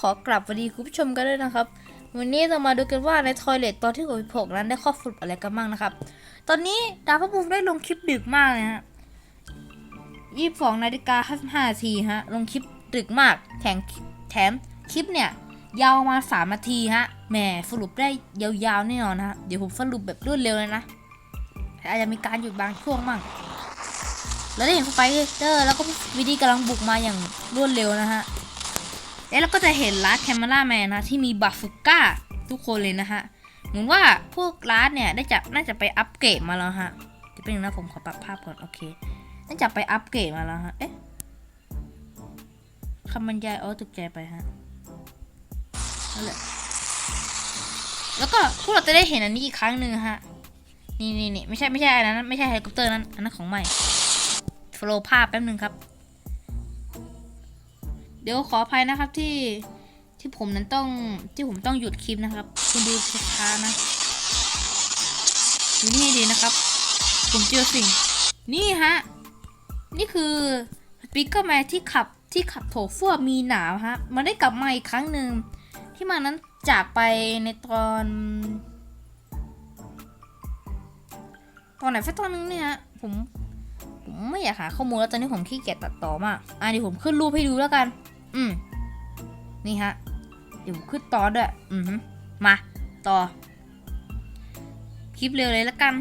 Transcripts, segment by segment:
ขอกลับสวัสดีคุณผู้ชมกันด้วยนะครับ วันนี้เรามาดูกันว่าในทอยเลทตอนที่66นั้นได้ข้อสรุปอะไรกันบ้างนะครับ ตอนนี้ดาวพระบูมได้ลงคลิปดึกมากเลยฮะ22นาฬิกา55นาทีฮะลงคลิปดึกมากแถมแถมคลิปเนี่ยยาวมา3นาทีฮะแหมสรุปได้ยาวๆแน่นอนนะฮะเดี๋ยวผมสรุปแบบรวดเร็วเลยนะอาจจะมีการหยุดบางช่วงบ้างแล้วได้เห็นสไปเดอร์แล้วก็วิดีกำลังบุกมาอย่างรวดเร็วนะฮะ แล้วเราก็จะเห็นร้านแคมเมราแมนนะที่มีบาฟุก้าทุกคนเลยนะฮะเหมือนว่าพวกร้านเนี่ยได้จะน่าจะไปอัปเกรดมาแล้วฮะเดี๋ยวเป็นนะผมขอปรับภาพก่อนโอเคน่าจะไปอัปเกรดมาแล้วฮะเอ๊ะคำบรรยายอ๋อตกใจไปฮะนั่นแหละแล้วก็พวกเราจะได้เห็นอันนี้อีกครั้งหนึ่งฮะนี่นี่นี่ไม่ใช่ไม่ใช่อันนั้นไม่ใช่เฮลิคอปเตอร์นั้นอันนั้นของใหม่โฟลว์ภาพแป๊บหนึ่งครับ เดี๋ยวขออภัยนะครับที่ที่ผมนั้นต้องที่ผมต้องหยุดคลิปนะครับ คุณดูช้าๆนะดูนี่ดีนะครับ ผมเจอสิ่ง นี่ฮะ นี่คือสปีกเกอร์แมนที่ขับที่ขับโถฟั่วมีหนาวฮะ มันได้กลับมาอีกครั้งหนึ่งที่มันนั้นจากไปในตอน ตอนไหนสักตอนนึงเนี่ยฮะผมผมไม่อยากหาข้อมูลแล้วตอนนี้ผมขี้เกียจตัดต่อมากอะเดี๋ยวผมขึ้นรูปให้ดูแล้วกัน อืม นี่ฮะ เดี๋ยวขึ้นต่อด้วย อือฮึมา ต่อ คลิปเร็วเลยล้วกัน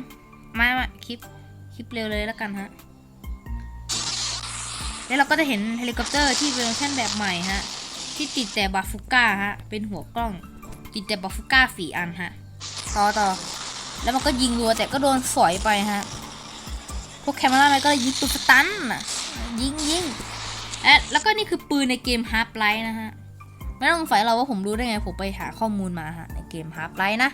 มามาคลิป คลิปเร็วเลยล้วกันฮะ แล้วเราก็จะเห็นเฮลิคอปเตอร์ที่เป็นเวอร์ชันแบบใหม่ฮะ ที่ติดแต่บาฟูก้าฮะ เป็นหัวกล้อง ติดแต่บาฟูก้าฝีอันฮะ ต่อต่อ แล้วมันก็ยิงรัวแต่ก็โดนฝอยไปฮะ พวกแคมเมราแมนก็ยิงปืนสตันนะยิงยิง เอ๊ะแล้วก็นี่คือปืนในเกม Half Life นะฮะ ไม่ต้องสงสัยเราว่าผมรู้ได้ไง ผมไปหาข้อมูลมาฮะในเกม Half Life นะ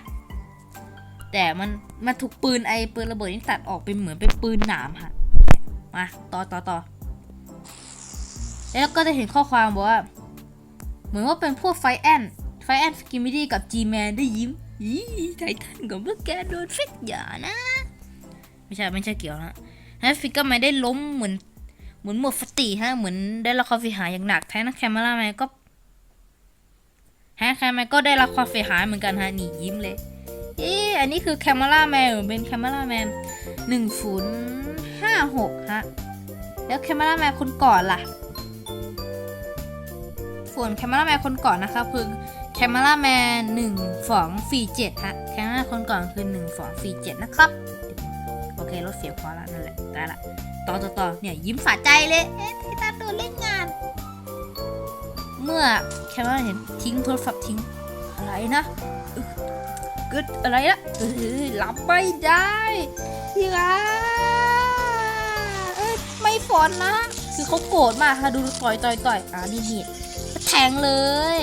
แต่มันมันถูกปืนไอปืนระเบิดนี่ตัดออกเป็นเหมือนเป็นปืนหนามฮะ มาต่อต่อต่อแล้วก็จะเห็นข้อความบอกว่า เหมือนว่าเป็นพวกไฟแอนไฟแอนสกิมิดี้กับ G-Man ได้ยิ้มอีไททันกับเมื่อแกโดนฟิกอย่านะ ไม่ใช่ ไม่ใช่เกี่ยวนะฮะฟิกเกอร์แมนได้ล้มเหมือน มือนหมดสติฮะ เหมือนได้รับความเสียหายอย่างหนักแทนนะแคมเมราแมนก็ฮะแคมาแมนก็ได้รับความเสียหายเหมือนกันฮะนี่ยิ้มเลยเอ๊อันนี้คือแคมเมราแมนเป็นแคมเมราแมนหนึ่งศูนย์ห้าหกฮะ แล้วแคมเมราแมนคนก่อนล่ะ ส่วนแคมเมราแมนคนก่อนนะคะคือแคมเมราแมนหนึ่งสองสี่เจ็ดฮะ แคมเมราคนก่อนคือหนึ่งสองสี่เจ็ดนะครับ โอเครถเสียพอละนั่นแหละ ได้ละ ต่อต่อต่อเนี่ยยิ้มสะใจเลยเอ๊ะไททันโดนเล่นงาน เมื่อแคมเมราเห็นทิ้งโทรศัพท์ทิ้งอะไรนะกึดอะไรนะเออรับไม่ได้พี่รักไม่ฝนนะ คือเขาโกรธมากค่ะดูต่อยต่อยต่อยอ่านี่นี่แทงเลย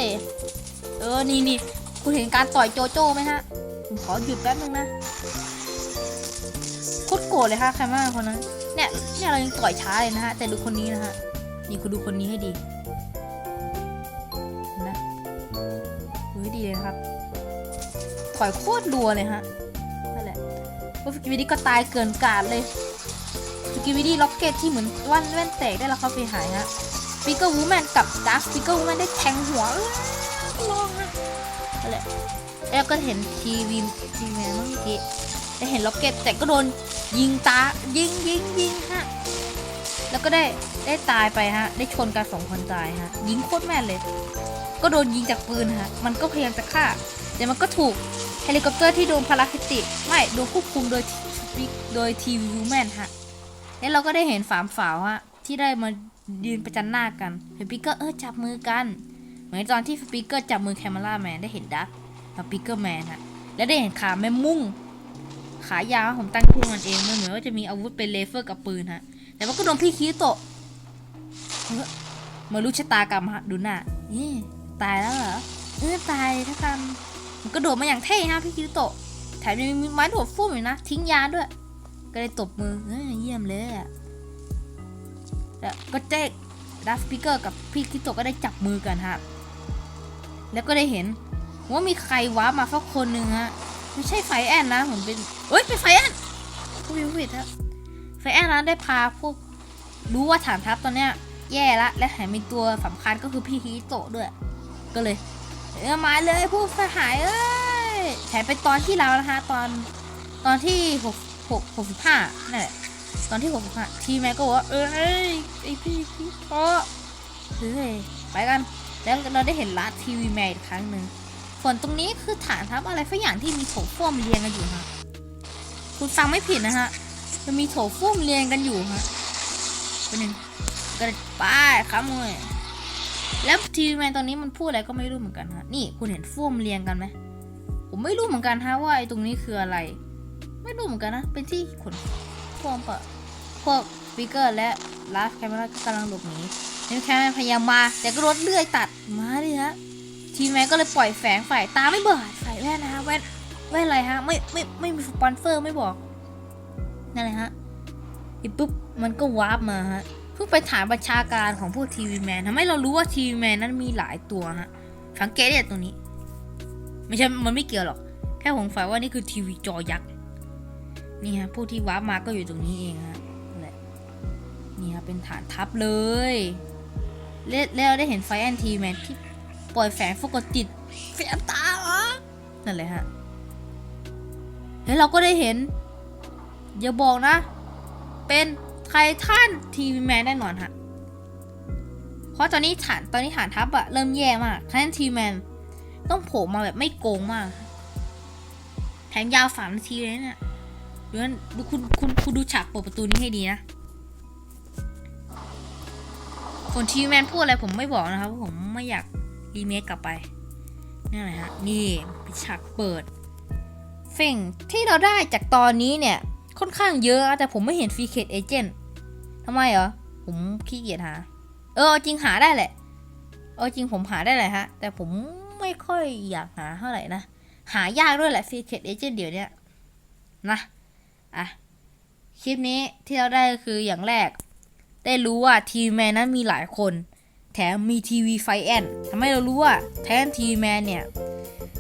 เออนี่นี่คุณเห็นการต่อยโจโจ้ไหมฮะผมขอหยุดแป๊บนึงนะโคตรโกรธเลยค่ะใครมาคนนั้น เนี่ยเนี่ยเรายังต่อยช้าเลยนะฮะ แต่ดูคนนี้นะฮะ นี่คุณดูคนนี้ให้ดี นะดูให้ดีเลยครับต่อยโคตรรัวเลยฮะ นั่นแหละว่าสกิวิดี้ก็ตายเกินกาดเลยสกิวิดี้ล็อกเก็ตที่เหมือนว่านแว่นแตกได้รับความเสีหายฮะสปีกเกอร์วูแมนกับดาร์คสปีกเกอร์วูแมนได้แทงหัวเอ้ยร้องฮะนั่นแหละแล้วก็เห็นทีวีทีวีเมื่อกี้ จะเห็นล็อกเก็ตแต่ก็โดนยิงตายิงยิงยิงฮะ แล้วก็ได้ได้ตายไปฮะ ได้ชนกันสองคนตายฮะ ยิงโคตรแม่นเลย ก็โดนยิงจากปืนฮะ มันก็พยายามจะฆ่า แต่มันก็ถูกเฮลิคอปเตอร์ที่โดนพาราฟิติไม่โดนควบคุมโดยโดยทีวีแมนฮะ แล้วเราก็ได้เห็นฝามฝาวฮะที่ได้มายืนประจันหน้ากันสปีกเกอร์เออจับมือกัน เหมือนตอนที่สปีกเกอร์จับมือแคมเมราแมนได้เห็นดักสปีกเกอร์แมนฮะและได้เห็นขาแม่มุ่ง ขายาวผมตั้งชื่อมันเองมันเหมือนว่าจะมีอาวุธเป็นเลเซอร์กับปืนฮะ แต่ว่าก็โดนพี่คิโตะเฮ้ยเหมารู้ชะตากรรมฮะดูหน้านี่ตายแล้วเหรอเออตายถ้าทำมันก็โดดมาอย่างเท่ฮะพี่คิโตะแถมยังมีไม้โดดฟุ้มอยู่นะ ทิ้งยาด้วย ก็เลยตบมือเออเยี่ยมเลยอะแล้วก็เจ๊กดัฟสปิเกอร์กับพี่คิโตะก็ได้จับมือกันฮะแล้วก็ได้เห็นว่ามีใครว้ามาสักคนหนึ่งฮะไม่ใช่ไฟแอนนะผมเป็นเอ้ย เป็นไฟแอนผู้วิวิทครับไฟแอนนะได้พาพวกรู้ว่าฐานทัพตอนเนี้ย แย่ละ และแถมมีตัวสำคัญก็คือพี่ฮิโตะด้วย ก็เลย เออมาเลยผู้สหายเอ้ยแถมเป็นตอนที่แล้วนะคะ ตอนตอนที่หกหกหกสิบห้านั่นแหละตอนที่หกสิบห้าทีแม่ก็บอกว่าเอ้ยไอพี่พี่พ่อเฮ้ยไปกันแล้วเราได้เห็นร้านทีวีแมนอีกครั้งหนึ่งส่วนตรงนี้คือฐานทัพอะไรสักอย่างที่มีโถส้วมเรียงกันอยู่ฮะ คุณฟังไม่ผิดนะฮะมันมีโถส้วมเรียงกันอยู่ฮะเป็นหนึ่งกระป้ายครับมวยแล้วทีวีแมนตอนนี้มันพูดอะไรก็ไม่รู้เหมือนกันฮะนี่คุณเห็นฟ่วมเรียงกันไหมผมไม่รู้เหมือนกันฮะว่าไอ้ตรงนี้คืออะไร ไม่รู้เหมือนกันนะเป็นที่ขนฟ่วมปะพวกสปีกเกอร์และลาฟแคมเมอราก็กำลังหลบหนีนี่แคมพยายามมาแต่ก็รถเลื่อยตัดมาดิฮะทีวีแมนก็เลยปล่อยแฝงฝ่ายตาไม่เบิดใส่แว่นนะฮะแว่น แว่อะไรฮะ ไม่ไม่ไม่มีสปอนเซอร์ไม่บอกนั่นแหละฮะอีกปุ๊บมันก็วาร์ปมาฮะเพิ่งไปถามประชาการของพวกทีวีแมนทำให้เรารู้ว่าทีวีแมนนั้นมีหลายตัวฮะสังเกตเนี่ยตรงนี้ ไม่ใช่มันไม่เกี่ยวหรอก แค่ผมฝันว่านี่คือทีวีจอยักษ์นี่ฮะพวกที่วาร์ปมาก็อยู่ตรงนี้เองฮะนั่นแหละนี่ฮะเป็นฐานทัพเลยและแล้วได้เห็นไฟแอนทีแมนที่ปล่อยแฝงฟกจิตเฟียตาเหรอนั่นแหละฮะ แล้วเราก็ได้เห็น อย่าบอกนะ เป็นไททันทีวีแมนแน่นอนฮะเพราะตอนนี้ฐานตอนนี้ฐานทัพอะเริ่มแย่มากไททันทีวีแมนต้องโผล่มาแบบไม่โกงมากแถมยาวสามนาทีเลยเนี่ยดูนดูคุณคุณคุณดูฉากเปิดประตูนี้ให้ดีนะส่วนทีแมนพูดอะไรผมไม่บอกนะครับผมไม่อยากรีเมคกลับไปนี่แหละฮะนี่เป็นฉากเปิด สิ่งที่เราได้จากตอนนี้เนี่ย ค่อนข้างเยอะ แต่ผมไม่เห็นฟรีเคดเอเจนต์ทำไมเหรอ ผมขี้เกียจหา เออจริงหาได้แหละ เออจริงผมหาได้แหละฮะ แต่ผมไม่ค่อยอยากหาเท่าไหร่นะ หายากด้วยแหละฟรีเคดเอเจนต์เดี๋ยวนี้นะอะคลิปนี้ที่เราได้คืออย่างแรก ได้รู้ว่าทีแมนนั้นมีหลายคน แถมมีทีวีไฟแอนทำให้เรารู้ว่าแทนทีวีแมนเนี่ย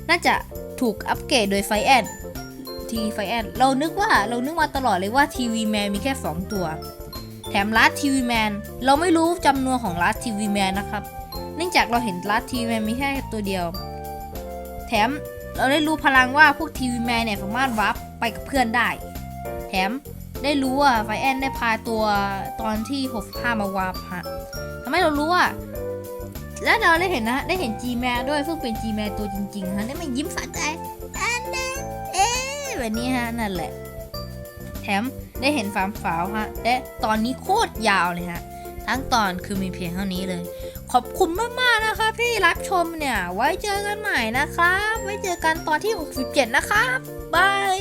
น่าจะถูกอัปเกรดโดยไฟแอน ทีวีไฟแอนเรานึกว่าเรานึกมาตลอดเลยว่าทีวีแมนมีแค่ 2 ตัว แถมลัดทีวีแมนเราไม่รู้จำนวนของลัดทีวีแมนนะครับ เนื่องจากเราเห็นลัดทีวีแมนมีแค่ตัวเดียว แถมเราได้รู้พลังว่าพวกทีวีแมนเนี่ยสามารถวาร์ปไปกับเพื่อนได้ แถมได้รู้ว่าไฟแอนได้พาตัวตอนที่ 65 มาวาร์ปฮะทำให้เรารู้ว่าและเราได้เห็นนะ ได้เห็น G m a n ด้วยซึ่งเป็น G m a n ตัวจริงๆฮะได้มันยิ้มสะใจอันนั้นเอ๊ะ แบบนี้ฮะนั่นแหละ แถมได้เห็นฟาร์มฝาวฮะและตอนนี้โคตรยาวเลยฮะทั้งตอนคือมีเพียงเท่านี้เลย ขอบคุณมากๆนะคะที่รับชมเนี่ย ไว้เจอกันใหม่นะครับ ไว้เจอกันตอนที่ 67 นะครับบาย